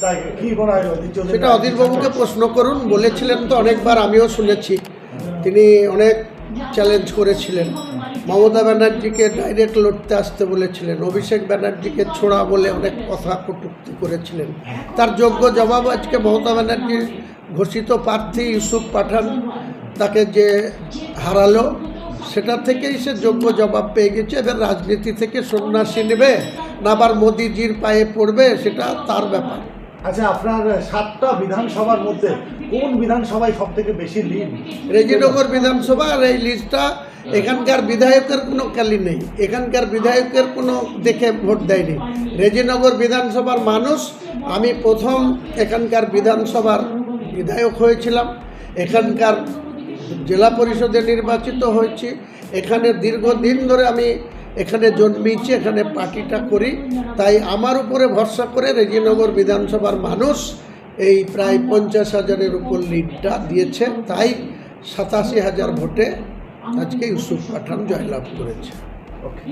তাই কি মনে হয় সেটা অধীরবাবুকে প্রশ্ন করুন বলেছিলেন তো অনেকবার আমিও শুনেছি। তিনি অনেক চ্যালেঞ্জ করেছিলেন। মমতা ব্যানার্জিকে ডাইরেক্ট লড়তে আসতে বলেছিলেন অভিষেক ব্যানার্জিকে ছোড়া বলে অনেক কথা কটূক্তি করেছিলেন। তার যোগ্য জবাব আজকে মমতা ব্যানার্জির ঘোষিত প্রার্থী ইউসুফ পাঠান তাকে যে হারালো সেটা থেকেই সে যোগ্য জবাব পেয়ে গেছে। এবার রাজনীতি থেকে সন্ন্যাসী নেবে না আবার মোদিজির পায়ে পড়বে সেটা তার ব্যাপার। আচ্ছা আপনার সাতটা বিধানসভার মধ্যে কোন বিধানসভায় সব থেকে বেশি লিড রেজিনগর বিধানসভা আর এই লিস্টটা এখানকার বিধায়কের কোনো কালি নেই। এখানকার বিধায়কের কোনো দেখে ভোট দেয়নি। রেজিনগর বিধানসভার মানুষ, আমি প্রথম এখানকার বিধানসভার বিধায়ক হয়েছিলাম। এখানকার জেলা পরিষদে নির্বাচিত হয়েছি। এখানে দীর্ঘদিন ধরে আমি এখানে জন্মিয়েছি, এখানে পার্টিটা করি। তাই আমার উপরে ভরসা করে রেজিনগর বিধানসভার মানুষ এই প্রায় পঞ্চাশ হাজারের উপর লিডটা দিয়েছে। তাই সাতাশি হাজার ভোটে আজকে ইউসুফ পাঠান জয়লাভ করেছে। ওকে